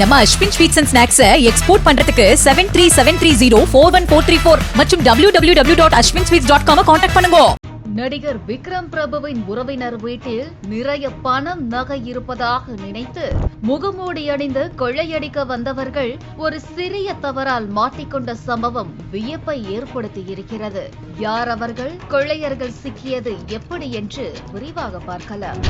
நம்ம Aswin sweets and snacks export பண்றதுக்கு seven three seven three zero four one four three four மற்றும் W W W dot Aswin sweets dot com contact பண்ணுங்க. நடிகர் விக்ரம் பிரபுவின் உறவினர் வீட்டில் நிறைய பணம் நகை இருப்பதாக நினைத்து முகமூடி அணிந்து கொள்ளையடிக்க வந்தவர்கள் ஒரு சிறிய தவறால் மாட்டிக்கொண்ட சம்பவம் வியப்பை ஏற்படுத்தியிருக்கிறது யார் அவர்கள்? கொள்ளையர்கள் சிக்கியது எப்படி என்று விரிவாக பார்க்கலாம்.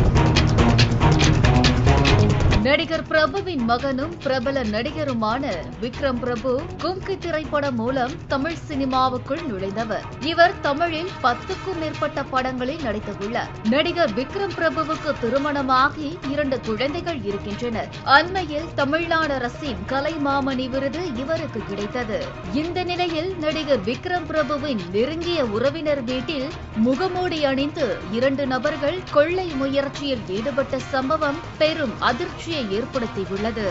நடிகர் பிரபுவின் மகனும் பிரபல நடிகருமான விக்ரம் பிரபு கும்கி திரைப்படம் மூலம் தமிழ் சினிமாவுக்குள் நுழைந்தவர். இவர் தமிழில் பத்துக்கும் மேற்பட்ட படங்களில் நடித்துள்ளார். நடிகர் விக்ரம் பிரபுவுக்கு திருமணமாகி இரண்டு குழந்தைகள் இருக்கின்றனர். அண்மையில் தமிழ்நாடு அரசின் கலைமாமணி விருது இவருக்கு கிடைத்தது. இந்த நிலையில் நடிகர் விக்ரம் பிரபுவின் நெருங்கிய உறவினர் வீட்டில் முகமூடி அணிந்து இரண்டு நபர்கள் கொள்ளை முயற்சியில் ஈடுபட்ட சம்பவம் பெரும் அதிர்ச்சி அதிர்ச்சியை ஏற்படுத்தியுள்ளது.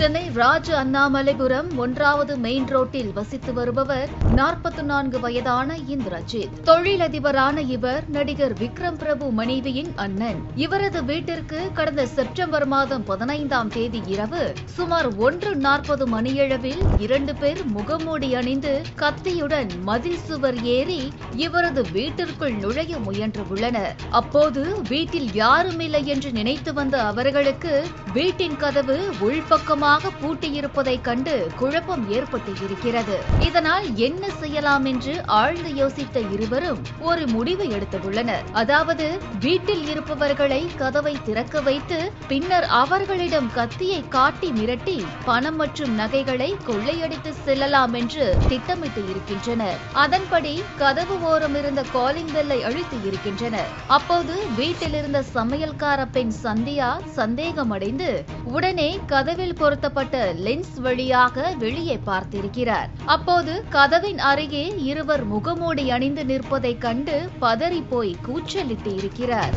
சென்னை ராஜ அண்ணாமலைபுரம் ஒன்றாவது மெயின் ரோட்டில் வசித்து வருபவர் நாற்பத்தி நான்கு வயதான இந்திரஜித். தொழிலதிபரான இவர் நடிகர் விக்ரம் பிரபு மனைவியின் அண்ணன். இவரது வீட்டிற்கு கடந்த செப்டம்பர் மாதம் பதினைந்தாம் தேதி இரவு சுமார் ஒன்று நாற்பது மணியளவில் இரண்டு பேர் முகமூடி அணிந்து கத்தியுடன் மதில் சுவர் ஏறி இவரது வீட்டிற்குள் நுழைய முயன்றுள்ளனர் அப்போது வீட்டில் யாருமில்லை என்று நினைத்து வந்த அவர்களுக்கு வீட்டின் கதவு உள்பக்கமாக பூட்டியிருப்பதைக் கண்டு குழப்பம் ஏற்பட்டு இருக்கிறது இதனால் என்ன செய்யலாம் என்று ஆழ்ந்து யோசித்த இருவரும் ஒரு முடிவு எடுத்துள்ளனர். அதாவது வீட்டில் இருப்பவர்களை கதவை திறக்க வைத்து பின்னர் அவர்களிடம் கத்தியை காட்டி மிரட்டி பணம் மற்றும் நகைகளை கொள்ளையடித்து செல்லலாம் என்று திட்டமிட்டு இருக்கின்றனர். அதன்படி கதவு ஓரம் இருந்த காலிங் பெல்லை அழித்து இருக்கின்றனர். அப்போது வீட்டில் இருந்த சமையல்கார பெண் சந்தியா சந்தேகமடைந்து உடனே கதவில் பொறுத்த பயன்படுத்தப்பட்ட லென்ஸ் வழியாக வெளியே பார்த்திருக்கிறார். அப்போது கதவின் அருகே இருவர் முகமூடி அணிந்து நிற்பதைக் கண்டு பதறிப்போய் போய் கூச்சலிட்டு இருக்கிறார்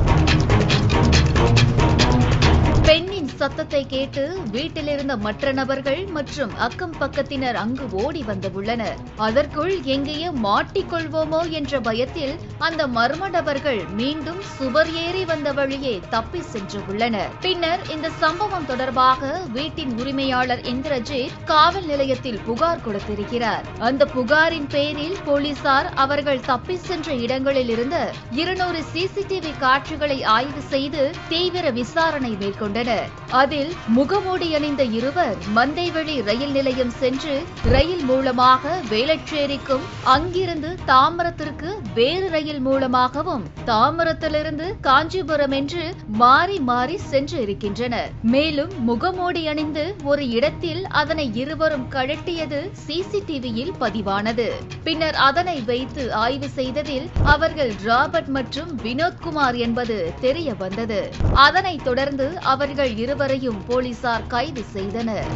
பெண்ணின் சத்தத்தை கேட்டு வீட்டிலிருந்த மற்ற நபர்கள் மற்றும் அக்கம் பக்கத்தினர் அங்கு ஓடி வந்துள்ளனர். அதற்குள் எங்கேயே மாட்டிக்கொள்வோமோ என்ற பயத்தில் அந்த மர்ம நபர்கள் மீண்டும் சுவர் ஏறி வந்த வழியே தப்பி சென்றுள்ளனர் பின்னர் இந்த சம்பவம் தொடர்பாக வீட்டின் உரிமையாளர் இந்திரஜித் காவல் நிலையத்தில் புகார் கொடுத்திருக்கிறார். அந்த புகாரின் பேரில் போலீசார் அவர்கள் தப்பி சென்ற இடங்களில் இருந்து இருநூறு சிசிடிவி காட்சிகளை ஆய்வு செய்து தீவிர விசாரணை கொண்டனர். அதில் முகமூடி அணிந்த இருவர் மந்தைவெளி ரயில் நிலையம் சென்று ரயில் மூலமாக வேளச்சேரிக்கும் அங்கிருந்து தாமரத்திற்கு வேறு ரயில் மூலமாகவும் தாமரத்திலிருந்து காஞ்சிபுரம் என்று மாறி மாறி சென்று இருக்கின்றனர். மேலும் முகமூடி அணிந்து ஒரு இடத்தில் அதனை இருவரும் கழட்டியது சிசிடிவியில் பதிவானது. பின்னர் அதனை வைத்து ஆய்வு செய்ததில் அவர்கள் ராபர்ட் மற்றும் வினோத்குமார் என்பது தெரிய வந்தது. அதனைத் தொடர்ந்து அவர் அவர்கள் இருவரையும் போலீசார் கைது செய்தனர்.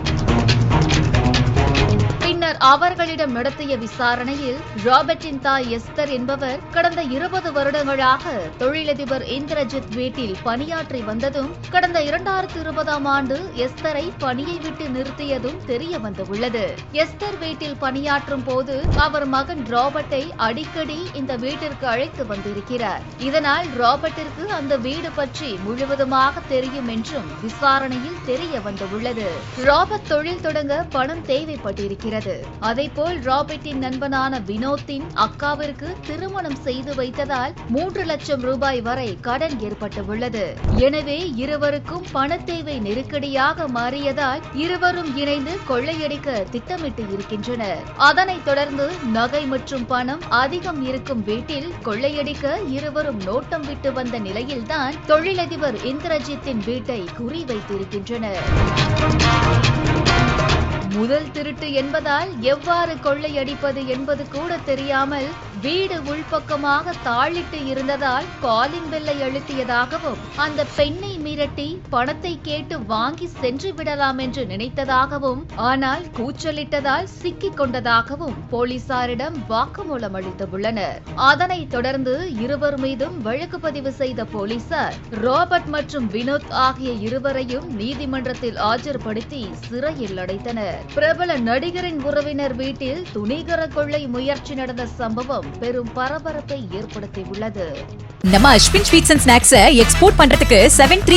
பின்னர் அவர்களிடம் நடத்திய விசாரணையில் ராபர்ட்டின் தாய் எஸ்தர் என்பவர் கடந்த இருபது வருடங்களாக தொழிலதிபர் இந்திரஜித் வீட்டில் பணியாற்றி வந்ததும் கடந்த இரண்டாயிரத்தி இருபதாம் ஆண்டு எஸ்தரை பணியை விட்டு நிறுத்தியதும் தெரிய வந்துள்ளது. எஸ்தர் வீட்டில் பணியாற்றும் போது அவர் மகன் ராபர்ட்டை அடிக்கடி இந்த வீட்டிற்கு அழைத்து வந்திருக்கிறார். இதனால் ராபர்ட்டிற்கு அந்த வீடு பற்றி முழுவதுமாக தெரியும் என்றும் விசாரணையில் தெரிய வந்துள்ளது. ராபர்ட் தொழில் தொடங்க பணம் தேவைப்பட்டிருக்கிறது. அதேபோல் ராபர்ட்டின் நண்பனான வினோத்தின் அக்காவிற்கு திருமணம் செய்து வைத்ததால் மூன்று லட்சம் ரூபாய் வரை கடன் ஏற்பட்டுள்ளது. எனவே இருவருக்கும் பண தேவை நெருக்கடியாக மாறியதால் இருவரும் இணைந்து கொள்ளையடிக்க திட்டமிட்டு இருக்கின்றனர். அதனைத் தொடர்ந்து நகை மற்றும் பணம் அதிகம் இருக்கும் வீட்டில் கொள்ளையடிக்க இருவரும் நோட்டம் விட்டு வந்த நிலையில்தான் தொழிலதிபர் இந்திரஜித்தின் வீட்டை குறிவைத்திருக்கின்றனர். முதல் திருட்டு என்பதால் எவ்வாறு கொள்ளையடிப்பது என்பது கூட தெரியாமல் வீடு உள்பக்கமாக தாளிட்டு இருந்ததால் காலிங் பெல்லை அழுத்தியதாகவும் அந்த பெண்ணை மிரட்டி பணத்தை கேட்டு வாங்கி சென்று விடலாம் என்று நினைத்ததாகவும் ஆனால் கூச்சலிட்டதால் சிக்கிக் கொண்டதாகவும் போலீசாரிடம் வாக்குமூலம் அளித்துள்ளனர். அதனைத் தொடர்ந்து இருவர் மீதும் வழக்கு பதிவு செய்த போலீசார் ராபர்ட் மற்றும் வினோத் ஆகிய இருவரையும் நீதிமன்றத்தில் ஆஜர்படுத்தி சிறையில் அடைத்தனர். பிரபல நடிகரின் உறவினர் வீட்டில் துணிகர கொள்ளை முயற்சி நடந்த சம்பவம் பெரும் பரபரப்பை ஏற்படுத்தியுள்ளது. நம்ம Aswin sweets and snacks export பண்றதுக்கு seven three